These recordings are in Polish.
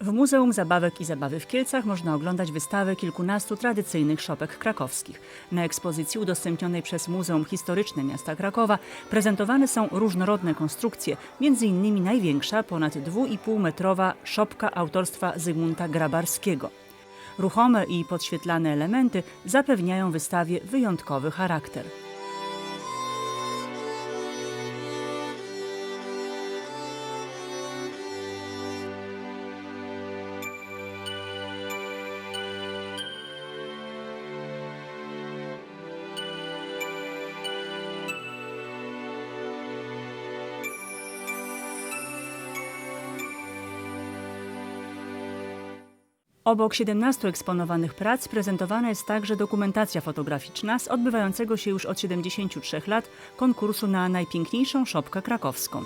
W Muzeum Zabawek i Zabawy w Kielcach można oglądać wystawę kilkunastu tradycyjnych szopek krakowskich. Na ekspozycji udostępnionej przez Muzeum Historyczne Miasta Krakowa prezentowane są różnorodne konstrukcje, m.in. największa, ponad 2,5-metrowa szopka autorstwa Zygmunta Grabarskiego. Ruchome i podświetlane elementy zapewniają wystawie wyjątkowy charakter. Obok 17 eksponowanych prac prezentowana jest także dokumentacja fotograficzna z odbywającego się już od 73 lat konkursu na najpiękniejszą szopkę krakowską.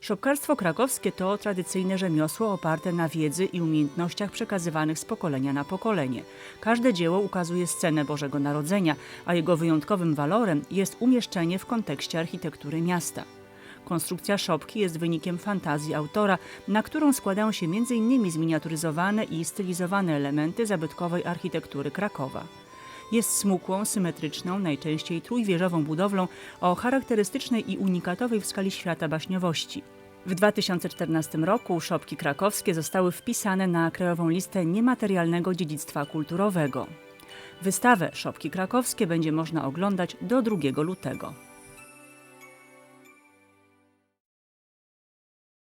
Szopkarstwo krakowskie to tradycyjne rzemiosło oparte na wiedzy i umiejętnościach przekazywanych z pokolenia na pokolenie. Każde dzieło ukazuje scenę Bożego Narodzenia, a jego wyjątkowym walorem jest umieszczenie w kontekście architektury miasta. Konstrukcja szopki jest wynikiem fantazji autora, na którą składają się m.in. zminiaturyzowane i stylizowane elementy zabytkowej architektury Krakowa. Jest smukłą, symetryczną, najczęściej trójwieżową budowlą o charakterystycznej i unikatowej w skali świata baśniowości. W 2014 roku szopki krakowskie zostały wpisane na krajową listę niematerialnego dziedzictwa kulturowego. Wystawę Szopki Krakowskie będzie można oglądać do 2 lutego.